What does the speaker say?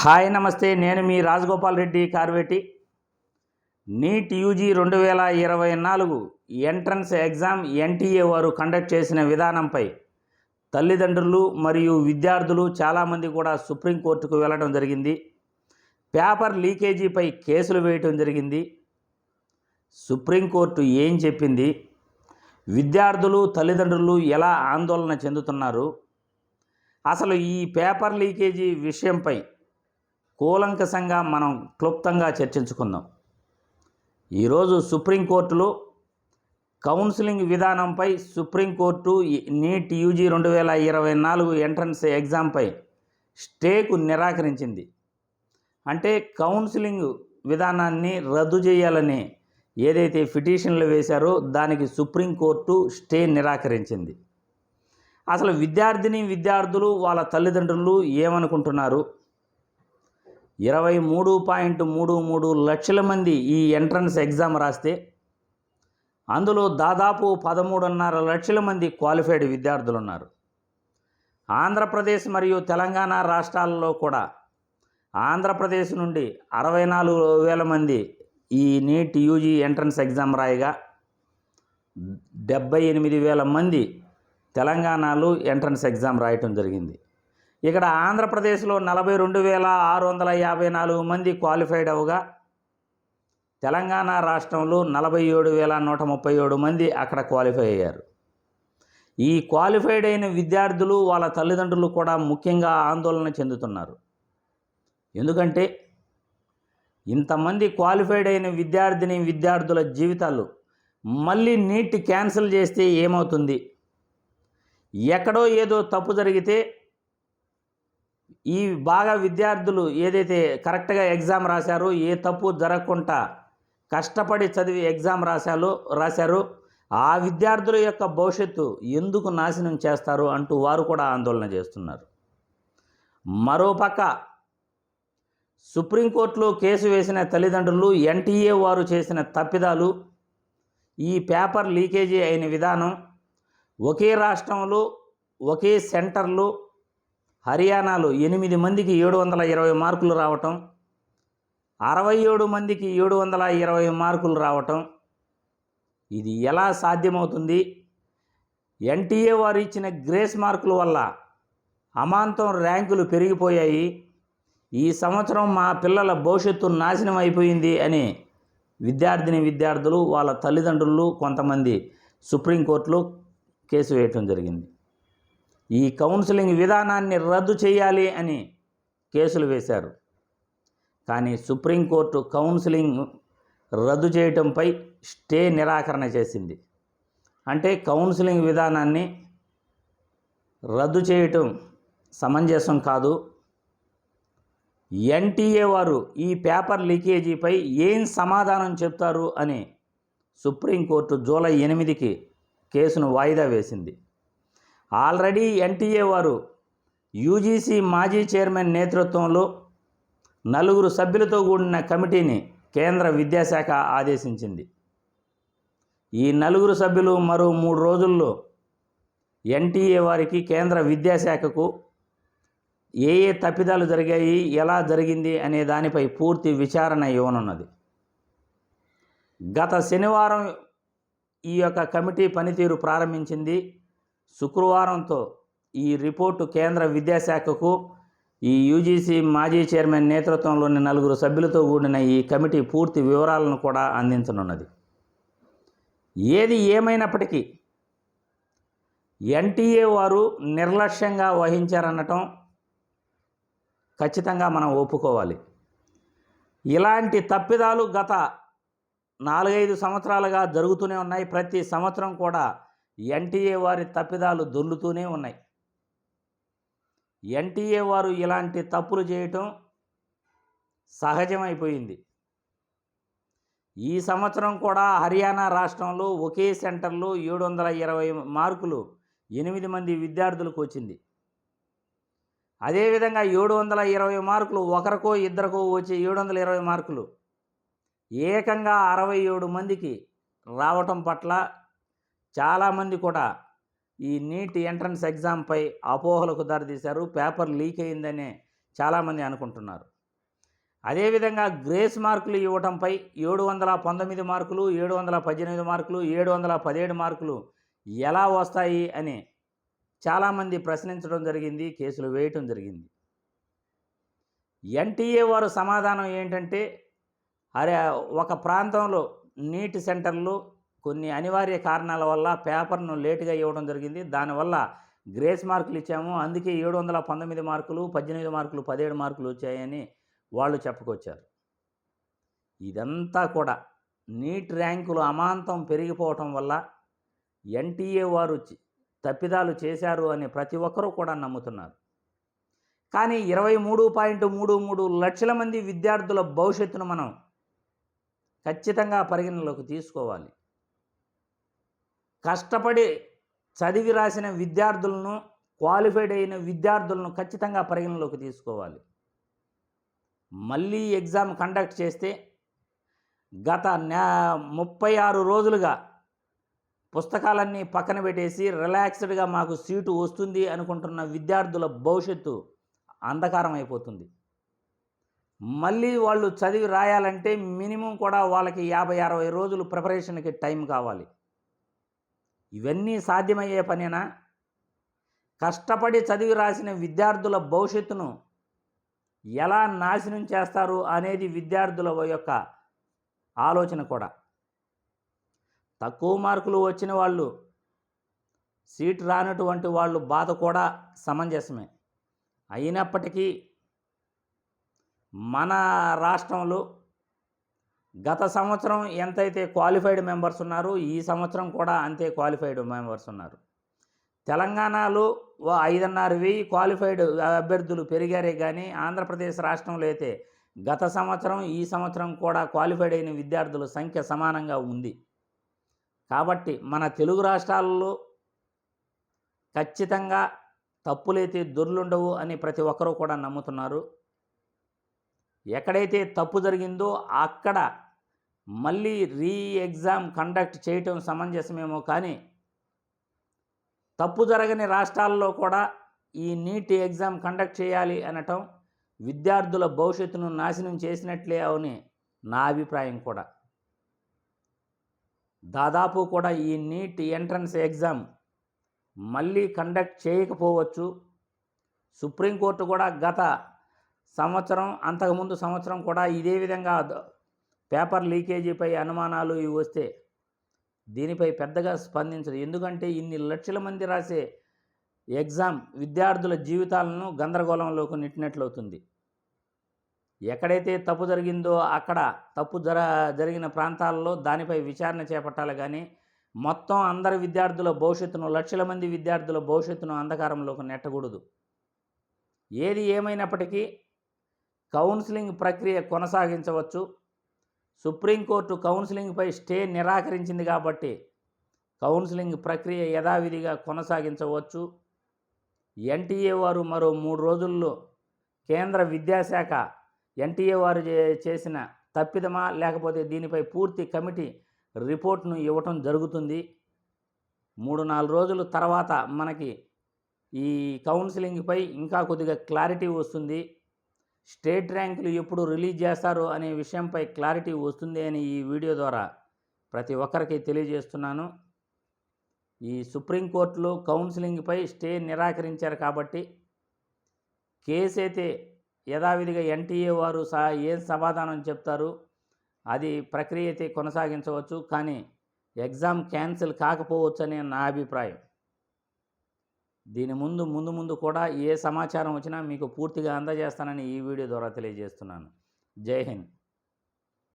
Hi నమస్తే. నేను మీ రాజగోపాల్ రెడ్డి కార్వేటి. నీట్ యూజీ రెండు వేల ఇరవై నాలుగు ఎంట్రన్స్ ఎగ్జామ్ ఎన్టీఏ వారు కండక్ట్ చేసిన విధానంపై తల్లిదండ్రులు మరియు విద్యార్థులు చాలామంది కూడా సుప్రీంకోర్టుకు వెళ్ళడం జరిగింది. పేపర్ లీకేజీపై కేసులు వేయటం జరిగింది. సుప్రీంకోర్టు ఏం చెప్పింది? విద్యార్థులు తల్లిదండ్రులు ఎలా ఆందోళన చెందుతున్నారు? అసలు ఈ పేపర్ లీకేజీ విషయంపై కూలంకషంగా మనం క్లుప్తంగా చర్చించుకుందాం. ఈరోజు సుప్రీంకోర్టులో కౌన్సిలింగ్ విధానంపై సుప్రీంకోర్టు నీట్ యూజీ రెండు వేల ఇరవై నాలుగు ఎంట్రన్స్ ఎగ్జామ్పై స్టేకు నిరాకరించింది. అంటే కౌన్సిలింగ్ విధానాన్ని రద్దు చేయాలని ఏదైతే పిటిషన్లు వేశారో దానికి సుప్రీంకోర్టు స్టే నిరాకరించింది. అసలు విద్యార్థిని విద్యార్థులు వాళ్ళ తల్లిదండ్రులు ఏమనుకుంటున్నారు? ఇరవై మూడు పాయింట్ మూడు మూడు లక్షల మంది ఈ ఎంట్రన్స్ ఎగ్జామ్ రాస్తే అందులో దాదాపు పదమూడున్నర లక్షల మంది క్వాలిఫైడ్ విద్యార్థులు ఉన్నారు ఆంధ్రప్రదేశ్ మరియు తెలంగాణ రాష్ట్రాల్లో కూడా ఆంధ్రప్రదేశ్ నుండి అరవై నాలుగు వేల మంది ఈ నీట్ యూజీ ఎంట్రన్స్ ఎగ్జామ్ రాయగా డెబ్బై ఎనిమిది వేల మంది తెలంగాణలో ఎంట్రన్స్ ఎగ్జామ్ రాయటం జరిగింది. ఇక్కడ ఆంధ్రప్రదేశ్లో నలభై రెండు వేల ఆరు వందల యాభై నాలుగు మంది క్వాలిఫైడ్ అవగా తెలంగాణ రాష్ట్రంలో నలభై ఏడు వేల నూట ముప్పై ఏడు మంది అక్కడ క్వాలిఫై అయ్యారు. ఈ క్వాలిఫైడ్ అయిన విద్యార్థులు వాళ్ళ తల్లిదండ్రులు కూడా ముఖ్యంగా ఆందోళన చెందుతున్నారు. ఎందుకంటే ఇంతమంది క్వాలిఫైడ్ అయిన విద్యార్థిని విద్యార్థుల జీవితాలు మళ్ళీ నీట్ క్యాన్సిల్ చేస్తే ఏమవుతుంది? ఎక్కడో ఏదో తప్పు జరిగితే ఈ బాగా విద్యార్థులు ఏదైతే కరెక్ట్గా ఎగ్జామ్ రాశారో ఏ తప్పు జరగకుండా కష్టపడి చదివి ఎగ్జామ్ రాశారో రాశారు ఆ విద్యార్థుల యొక్క భవిష్యత్తు ఎందుకు నాశనం చేస్తారు అంటూ వారు కూడా ఆందోళన చేస్తున్నారు. మరోపక్క సుప్రీంకోర్టులో కేసు వేసిన తల్లిదండ్రులు ఎన్టీఏ వారు చేసిన తప్పిదాలు ఈ పేపర్ లీకేజీ అయిన విధానం ఒకే రాష్ట్రంలో ఒకే సెంటర్లో హర్యానాలో ఎనిమిది మందికి ఏడు వందల ఇరవై మార్కులు రావటం అరవై ఏడు మందికి ఏడు వందల ఇరవై మార్కులు రావటం. ఇది ఎలా సాధ్యమవుతుంది? ఎన్టీఏ వారు ఇచ్చిన గ్రేస్ మార్కుల వల్ల అమాంతం ర్యాంకులు పెరిగిపోయాయి. ఈ సంవత్సరం మా పిల్లల భవిష్యత్తు నాశనం అయిపోయింది అని విద్యార్థిని విద్యార్థులు వాళ్ళ తల్లిదండ్రులు కొంతమంది సుప్రీంకోర్టులో కేసు వేయటం జరిగింది. ఈ కౌన్సిలింగ్ విధానాన్ని రద్దు చేయాలి అని కేసులు వేశారు. కానీ సుప్రీంకోర్టు కౌన్సిలింగ్ రద్దు చేయటంపై స్టే నిరాకరణ చేసింది. అంటే కౌన్సిలింగ్ విధానాన్ని రద్దు చేయటం సమంజసం కాదు. ఎన్టీఏ వారు ఈ పేపర్ లీకేజీపై ఏం సమాధానం చెప్తారు అని సుప్రీంకోర్టు జూలై ఎనిమిదికి కేసును వాయిదా వేసింది. ఆల్రెడీ ఎన్టీఏ వారు యూజీసీ మాజీ చైర్మన్ నేతృత్వంలో నలుగురు సభ్యులతో కూడిన కమిటీని కేంద్ర విద్యాశాఖ ఆదేశించింది. ఈ నలుగురు సభ్యులు మరో మూడు రోజుల్లో ఎన్టీఏ వారికి కేంద్ర విద్యాశాఖకు ఏ ఏ తప్పిదాలు జరిగాయి ఎలా జరిగింది అనే దానిపై పూర్తి విచారణ ఇవ్వనున్నది. గత శనివారం ఈ యొక్క కమిటీ పనితీరు ప్రారంభించింది. శుక్రవారంతో ఈ రిపోర్టు కేంద్ర విద్యాశాఖకు ఈ యూజీసీ మాజీ చైర్మన్ నేతృత్వంలోని నలుగురు సభ్యులతో కూడిన ఈ కమిటీ పూర్తి వివరాలను కూడా అందించనున్నది. ఏది ఏమైనప్పటికీ ఎన్టీఏ వారు నిర్లక్ష్యంగా వహించారనటం ఖచ్చితంగా మనం ఒప్పుకోవాలి. ఇలాంటి తప్పిదాలు గత నాలుగైదు సంవత్సరాలుగా జరుగుతూనే ఉన్నాయి. ప్రతి సంవత్సరం కూడా ఎన్టీఏ వారి తప్పిదాలు దొల్లుతూనే ఉన్నాయి. ఎన్టీఏ వారు ఇలాంటి తప్పులు చేయటం సహజమైపోయింది. ఈ సంవత్సరం కూడా హర్యానా రాష్ట్రంలో ఒకే సెంటర్లో ఏడు వందల ఇరవై మార్కులు ఎనిమిది మంది విద్యార్థులకు వచ్చింది. అదేవిధంగా ఏడు వందల ఇరవై మార్కులు ఒకరికో ఇద్దరికో వచ్చే ఏడు వందల ఇరవై మార్కులు ఏకంగా అరవై ఏడు మందికి రావటం పట్ల చాలామంది కూడా ఈ నీట్ ఎంట్రన్స్ ఎగ్జామ్పై అపోహలకు దారితీశారు పేపర్ లీక్ అయిందనే చాలామంది అనుకుంటున్నారు. అదేవిధంగా గ్రేస్ మార్కులు ఇవ్వటంపై ఏడు వందల పంతొమ్మిది మార్కులు ఏడు వందల పద్దెనిమిది మార్కులు ఏడు వందల పదిహేడు మార్కులు ఎలా వస్తాయి అని చాలామంది ప్రశ్నించడం జరిగింది కేసులు వేయటం జరిగింది. ఎన్టీఏ వారు సమాధానం ఏంటంటే అరే ఒక ప్రాంతంలో నీట్ సెంటర్లు కొన్ని అనివార్య కారణాల వల్ల పేపర్ను లేటుగా ఇవ్వడం జరిగింది. దానివల్ల గ్రేస్ మార్కులు ఇచ్చాము. అందుకే ఏడు వందల పంతొమ్మిది మార్కులు పద్దెనిమిది మార్కులు పదిహేడు మార్కులు వచ్చాయని వాళ్ళు చెప్పుకొచ్చారు. ఇదంతా కూడా నీట్ ర్యాంకులు అమాంతం పెరిగిపోవటం వల్ల ఎన్టీఏ వారు తప్పిదాలు చేశారు అని ప్రతి ఒక్కరూ కూడా నమ్ముతున్నారు. కానీ ఇరవై మూడు పాయింట్ మూడు మూడు లక్షల మంది విద్యార్థుల భవిష్యత్తును మనం ఖచ్చితంగా పరిగణలోకి తీసుకోవాలి. కష్టపడి చదివి రాసిన విద్యార్థులను క్వాలిఫైడ్ అయిన విద్యార్థులను ఖచ్చితంగా పరిగణలోకి తీసుకోవాలి. మళ్ళీ ఎగ్జామ్ కండక్ట్ చేస్తే గత ముప్పై ఆరు రోజులుగా పుస్తకాలన్నీ పక్కన పెట్టేసి రిలాక్స్డ్గా మాకు సీటు వస్తుంది అనుకుంటున్న విద్యార్థుల భవిష్యత్తు అంధకారం అయిపోతుంది. మళ్ళీ వాళ్ళు చదివి రాయాలంటే మినిమం కూడా వాళ్ళకి యాభై అరవై రోజులు ప్రిపరేషన్కి టైం కావాలి. ఇవన్నీ సాధ్యమయ్యే పనేనా? కష్టపడి చదివి రాసిన విద్యార్థుల భవిష్యత్తును ఎలా నాశనం చేస్తారు అనేది విద్యార్థుల యొక్క ఆలోచన కూడా. తక్కువ మార్కులు వచ్చిన వాళ్ళు సీట్ రానటువంటి వాళ్ళు బాధ కూడా సమంజసమే. అయినప్పటికీ మన రాష్ట్రంలో గత సంవత్సరం ఎంతైతే క్వాలిఫైడ్ మెంబర్స్ ఉన్నారో ఈ సంవత్సరం కూడా అంతే క్వాలిఫైడ్ మెంబర్స్ ఉన్నారు. తెలంగాణలో ఓ ఐదున్నర వెయ్యి క్వాలిఫైడ్ అభ్యర్థులు పెరిగారే కానీ ఆంధ్రప్రదేశ్ రాష్ట్రంలో అయితే గత సంవత్సరం ఈ సంవత్సరం కూడా క్వాలిఫైడ్ అయిన విద్యార్థుల సంఖ్య సమానంగా ఉంది. కాబట్టి మన తెలుగు రాష్ట్రాల్లో ఖచ్చితంగా తప్పులైతే దొర్లుండవు అని ప్రతి ఒక్కరూ కూడా నమ్ముతున్నారు. ఎక్కడైతే తప్పు జరిగిందో అక్కడ మళ్ళీ రీ ఎగ్జామ్ కండక్ట్ చేయటం సమంజసమేమో కానీ తప్పు జరగని రాష్ట్రాల్లో కూడా ఈ నీట్ ఎగ్జామ్ కండక్ట్ చేయాలి అనటం విద్యార్థుల భవిష్యత్తును నాశనం చేసినట్లే అవని నా అభిప్రాయం కూడా. దాదాపు కూడా ఈ నీట్ ఎంట్రన్స్ ఎగ్జామ్ మళ్ళీ కండక్ట్ చేయకపోవచ్చు. సుప్రీంకోర్టు కూడా గత సంవత్సరం అంతకుముందు సంవత్సరం కూడా ఇదే విధంగా పేపర్ లీకేజీపై అనుమానాలు ఇవి వస్తే దీనిపై పెద్దగా స్పందించదు ఎందుకంటే ఇన్ని లక్షల మంది రాసే ఎగ్జామ్ విద్యార్థుల జీవితాలను గందరగోళంలోకి నెట్టినట్లవుతుంది. ఎక్కడైతే తప్పు జరిగిందో అక్కడ తప్పు జర జరిగిన ప్రాంతాల్లో దానిపై విచారణ చేపట్టాలి కానీ మొత్తం అందరి విద్యార్థుల భవిష్యత్తును లక్షల మంది విద్యార్థుల భవిష్యత్తును అంధకారంలోకి నెట్టకూడదు. ఏది ఏమైనప్పటికీ కౌన్సిలింగ్ ప్రక్రియ కొనసాగించవచ్చు. సుప్రీంకోర్టు కౌన్సిలింగ్పై స్టే నిరాకరించింది కాబట్టి కౌన్సిలింగ్ ప్రక్రియ యథావిధిగా కొనసాగించవచ్చు. ఎన్టీఏ వారు మరో మూడు రోజుల్లో కేంద్ర విద్యాశాఖ ఎన్టీఏ వారు చే- చేసిన తప్పిదమా? లేకపోతే దీనిపై పూర్తి కమిటీ రిపోర్ట్ను ఇవ్వటం జరుగుతుంది. మూడు నాలుగు రోజుల తర్వాత మనకి ఈ కౌన్సిలింగ్పై ఇంకా కొద్దిగా క్లారిటీ వస్తుంది. స్టేట్ ర్యాంకులు ఎప్పుడు రిలీజ్ చేస్తారు అనే విషయంపై క్లారిటీ వస్తుంది అని ఈ వీడియో ద్వారా ప్రతి ఒక్కరికి తెలియజేస్తున్నాను. ఈ సుప్రీంకోర్టులో కౌన్సిలింగ్పై స్టే నిరాకరించారు కాబట్టి కేసు అయితే యథావిధిగా ఎన్టీఏ వారు సహా ఏం సమాధానం చెప్తారు అది ప్రక్రియ అయితే కొనసాగించవచ్చు కానీ ఎగ్జామ్ క్యాన్సిల్ కాకపోవచ్చు అనే నా అభిప్రాయం. దీని ముందు ముందు ముందు కూడా ఏ సమాచారం వచ్చినా మీకు పూర్తిగా అందజేస్తానని ఈ వీడియో ద్వారా తెలియజేస్తున్నాను. జై హింద్.